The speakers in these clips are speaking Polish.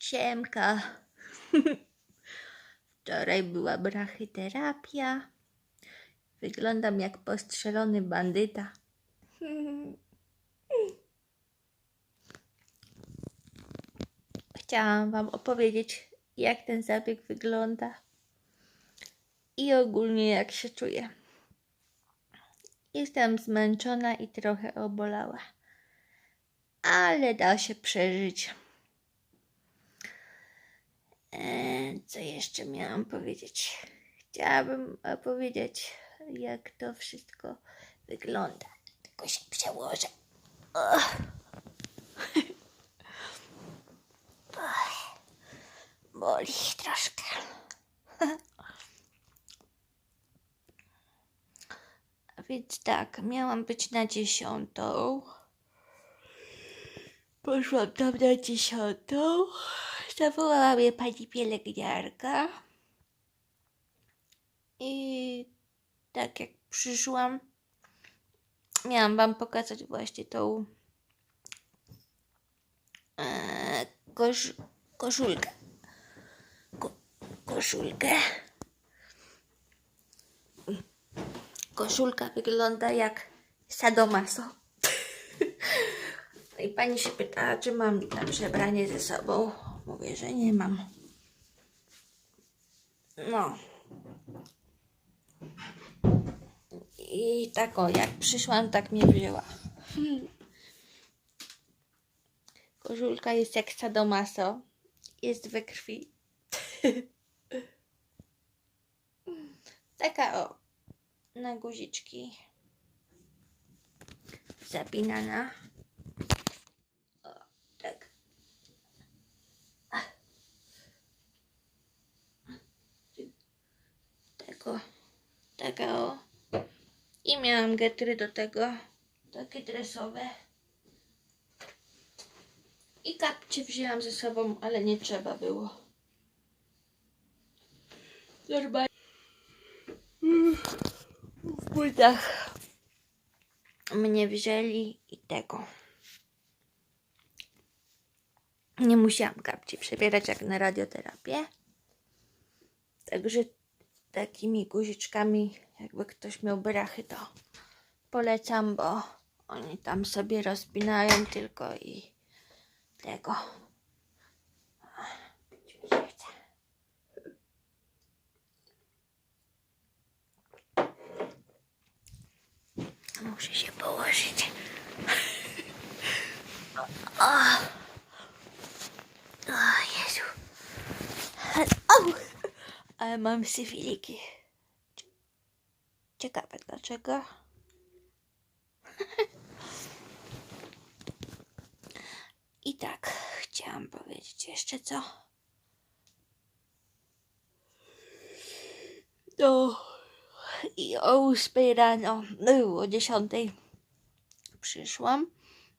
Siemka. Wczoraj była brachyterapia. Wyglądam jak postrzelony bandyta. Chciałam Wam opowiedzieć, jak ten zabieg wygląda i ogólnie jak się czuję. Jestem zmęczona i trochę obolała, ale da się przeżyć. Eee, co jeszcze miałam powiedzieć? Chciałabym opowiedzieć, jak to wszystko wygląda. Tylko się przełożę. Ugh. Boli troszkę. A więc tak, miałam być na dziesiątą. Poszłam tam na dziesiątą. Zawołała mnie pani pielęgniarka. I tak jak przyszłam, miałam wam pokazać właśnie tą e, kosz, koszulkę. Ko, koszulkę. Koszulka wygląda jak sadomaso. I pani się pytała, czy mam na przebranie ze sobą. Mówię, że nie mam. No. I tak o, jak przyszłam, tak mnie wzięła. Koszulka jest jak sadomaso. Jest we krwi. Taka o, na guziczki. Zapinana. O, tak. Tego, taka o. I miałam getry do tego, takie dresowe. I kapcie wzięłam ze sobą, ale nie trzeba było. Normalnie. W butach mnie wzięli i tego. Nie musiałam kapci przebierać jak na radioterapię. Także takimi guziczkami, jakby ktoś miał brachy, to polecam, bo oni tam sobie rozpinają tylko i tego. Muszę się położyć. O, o Jezu. Au. Ale mam syfiliki. Ciekawe dlaczego. I tak, chciałam powiedzieć jeszcze co. No, i o ósmej rano, no, o dziesiątej przyszłam.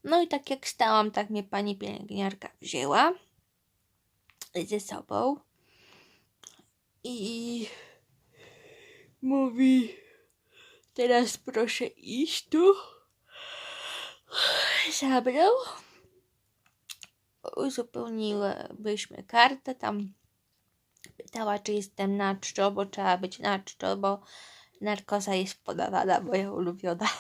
No i tak jak stałam, tak mnie pani pielęgniarka wzięła ze sobą i mówi teraz proszę iść tu za mną. Uzupełniłybyśmy kartę, tam pytała, czy jestem na czczo, bo trzeba być na czczo, bo narkoza jest podawana, moja ulubiona.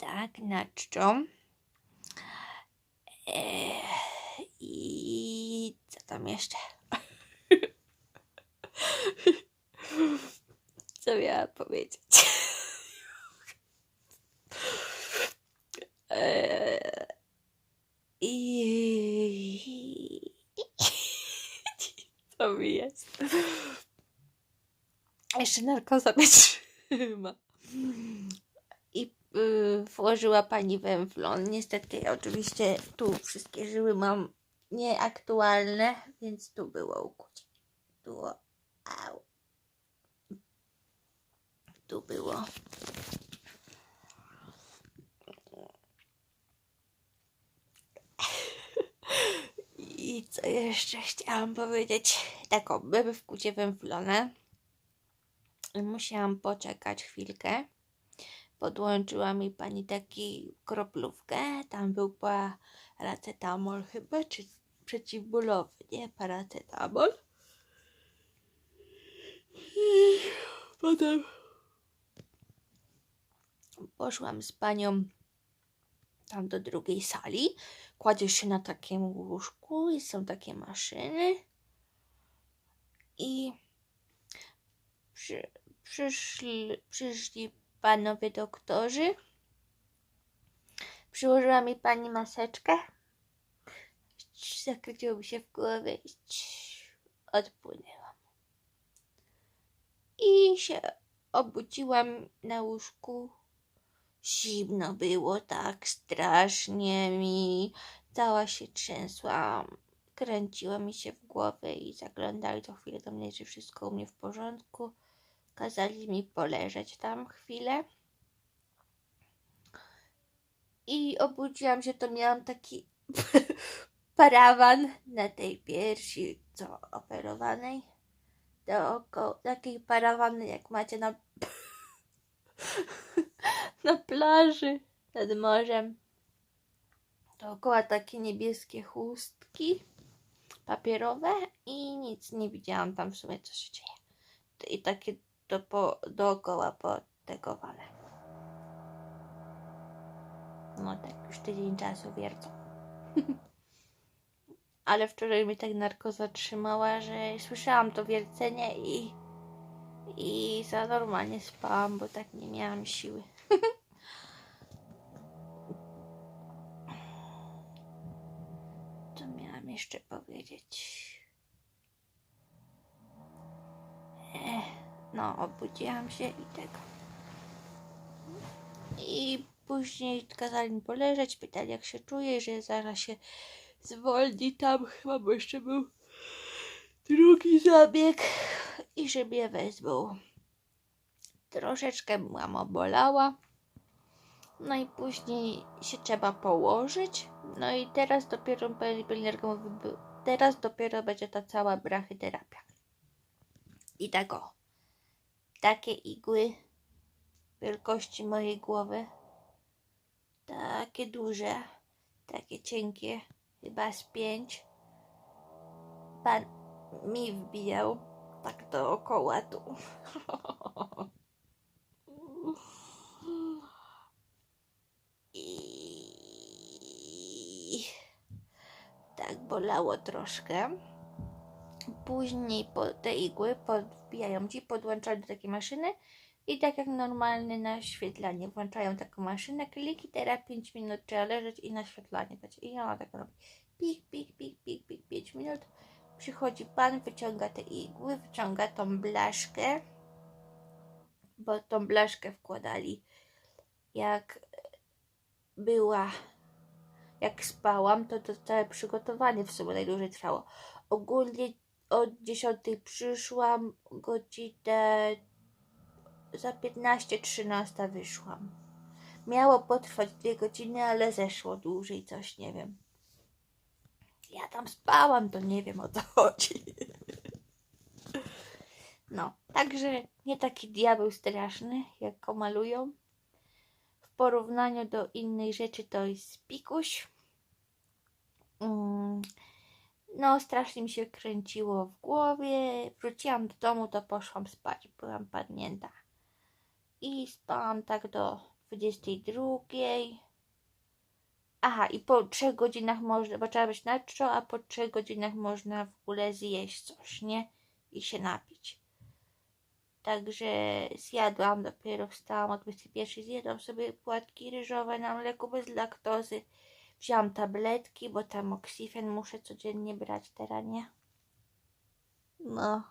tak, na czczo. Eee, tam jeszcze? Co miałam powiedzieć? Eee, I co mi jest? Jeszcze narkoza mnie trzyma. I y, włożyła pani węflon. Niestety, oczywiście, tu wszystkie żyły mam nieaktualne, więc tu było ukucie. Tu, au. Tu było. I co jeszcze chciałam powiedzieć? Taką, były w kucie węflone. Musiałam poczekać chwilkę, podłączyła mi pani taki kroplówkę, tam był paracetamol chyba, czy przeciwbólowy, nie? Paracetamol. I potem poszłam z panią tam do drugiej sali. Kładziesz się na takim łóżku i są takie maszyny. I przy, przyszli, przyszli panowie doktorzy. Przyłożyła mi pani maseczkę. Zakręciło mi się w głowie i odpłynęłam. I się obudziłam na łóżku. Zimno było tak strasznie mi. Cała się trzęsłam. Kręciło mi się w głowę i zaglądali co chwilę do mnie, czy wszystko u mnie w porządku. Kazali mi poleżeć tam chwilę. I obudziłam się, to miałam taki parawan na tej piersi, co operowanej. Dookoła, takiej parawany jak macie na, na plaży nad morzem. Dookoła takie niebieskie chustki papierowe i nic nie widziałam tam w sumie co się dzieje. I takie do, po, dookoła potegowane. No tak, już tydzień czasu wiercą. Ale wczoraj mnie tak narkoza trzymała, że słyszałam to wiercenie i, i za normalnie spałam, bo tak nie miałam siły. Co miałam jeszcze powiedzieć? Ech, no, obudziłam się i tego. I później kazali mi poleżeć, pytali jak się czuję, że zaraz się zwolni tam chyba, bo jeszcze był drugi zabieg i że mnie wezmą. Troszeczkę byłam obolała. No i później się trzeba położyć. No i teraz dopiero pielęgniarka mówi, teraz dopiero będzie ta cała brachyterapia. I tak o. Takie igły wielkości mojej głowy. Takie duże, takie cienkie, chyba z pięć. Pan mi wbijał tak dookoła tu. I tak bolało troszkę. Później po te igły podbijają ci, podłączają do takiej maszyny i tak jak normalne naświetlanie. Włączają taką maszynę, kliki, teraz 5 minut trzeba leżeć i naświetlanie dać. I ona tak robi. Pik, pik, pik, pik, pik, 5 minut. Przychodzi pan, wyciąga te igły, wyciąga tą blaszkę, bo tą blaszkę wkładali jak była, jak spałam, to to całe przygotowanie w sumie najdłużej trwało. Ogólnie od 10 przyszłam, godzinę za 15-13 wyszłam. Miało potrwać dwie godziny, ale zeszło dłużej, coś nie wiem. Ja tam spałam, to nie wiem o co chodzi. No, także nie taki diabeł straszny, jak go malują. W porównaniu do innej rzeczy to jest pikuś. Mm, no, strasznie mi się kręciło w głowie. Wróciłam do domu, to poszłam spać. Byłam padnięta. I spałam tak do 22. Aha, i po trzech godzinach można, bo trzeba być na czczo, a po trzech godzinach można w ogóle zjeść coś, nie? I się napić. Także zjadłam, dopiero wstałam o 21, zjadłam sobie płatki ryżowe na mleku bez laktozy. Wziąłam tabletki, bo tam oksifen muszę codziennie brać, teraz nie. No.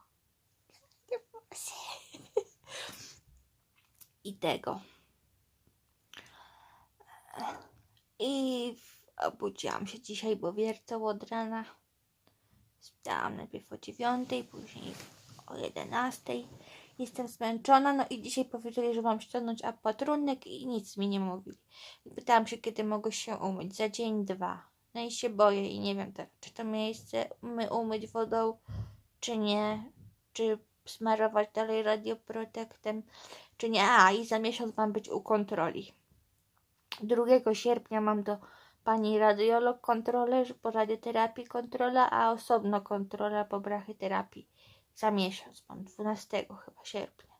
I tego. I obudziłam się dzisiaj, bo wiercą od rana. Wstałam najpierw o dziewiątej, później o jedenastej. Jestem zmęczona, no i dzisiaj powiedzieli, że mam ściągnąć opatrunek i nic mi nie mówili. Pytałam się, kiedy mogę się umyć. Za dzień, dwa. No i się boję i nie wiem, tak, czy to miejsce my umyć wodą, czy nie. Czy smarować dalej radioprotektem, czy nie. A, i za miesiąc mam być u kontroli. 2 sierpnia mam do pani radiolog kontrolę po radioterapii kontrola, a osobno kontrola po brachyterapii. Za miesiąc mam 12 chyba sierpnia.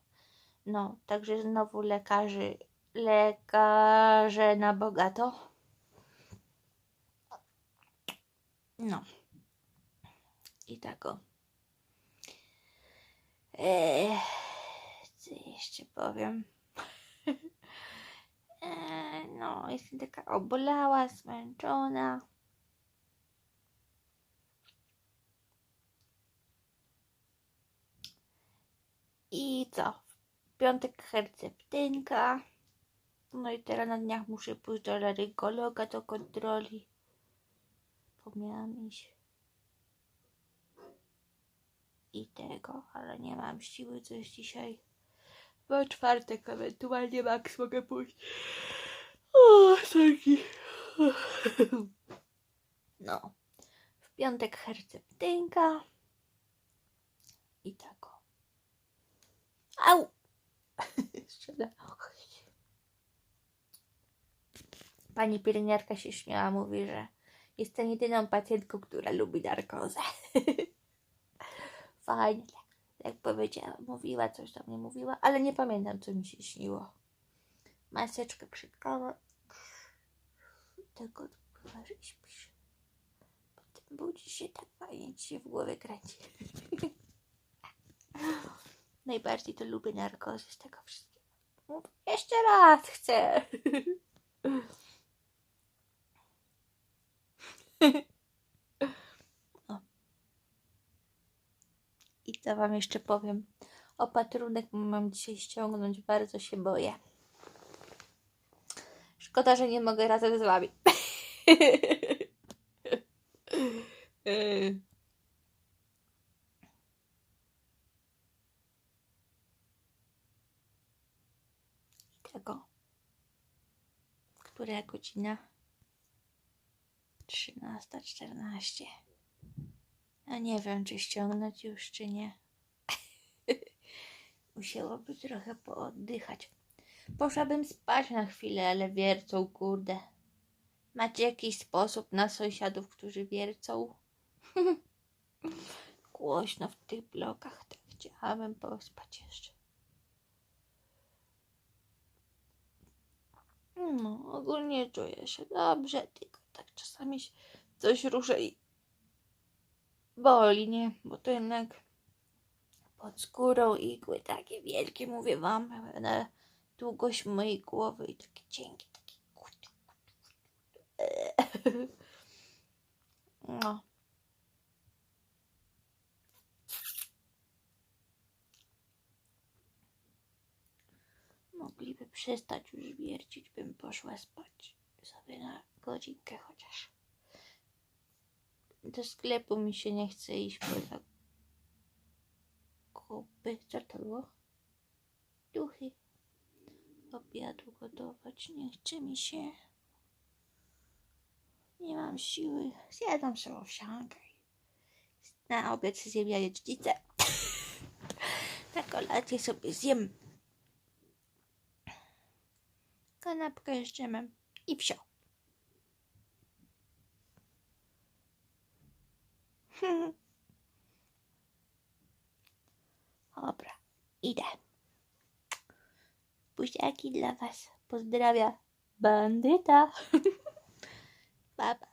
No, także znowu lekarzy, lekarze na bogato. No. I tak o. Eee, co jeszcze powiem? Eee, no, jestem taka obolała, zmęczona. I co? W piątek herceptynka. No i teraz na dniach muszę pójść do larykologa do kontroli. Bo miałam iść. I tego, ale nie mam siły coś dzisiaj. Bo czwartek ewentualnie Max mogę pójść. O, taki. No. W piątek herceptynka. I tak o. Au! Jeszcze na Pani pielęgniarka się śmiała, mówi, że jestem jedyną pacjentką, która lubi narkozę. Fajnie, tak, jak powiedziała, mówiła, coś do mnie mówiła, ale nie pamiętam, co mi się śniło. Maseczkę kawą. Tylko chyba, że śpisz. Potem budzi się tak fajnie, ci się w głowie kręci. Najbardziej to lubię narkozy z tego wszystkiego. Mówię, Jeszcze raz chcę. Co wam jeszcze powiem? Opatrunek mam dzisiaj ściągnąć, bardzo się boję. Szkoda, że nie mogę razem z wami. Tego. Która godzina? 13.14. Ja nie wiem, czy ściągnąć już, czy nie. Musiałoby trochę pooddychać. Poszłabym spać na chwilę, ale wiercą, kurde. Macie jakiś sposób na sąsiadów, którzy wiercą? Głośno w tych blokach, tak chciałabym pospać jeszcze. No, ogólnie czuję się dobrze, tylko tak czasami się coś ruszę i boli, nie? Bo to jednak pod skórą igły takie wielkie, mówię wam, na długość mojej głowy i takie cienkie, takie no. Mogliby przestać już wiercić, bym poszła spać sobie na godzinkę chociaż. Do sklepu mi się nie chce iść poza kupy. Co to było? Duchy. Obiadu gotować nie chce mi się. Nie mam siły. Zjadam sobie owsiankę. Na obiad zjem jajecznicę. Na kolację sobie zjem kanapkę z i wsio. Dobra, idę. Buziaki dla was. Pozdrawia bandyta. Baba.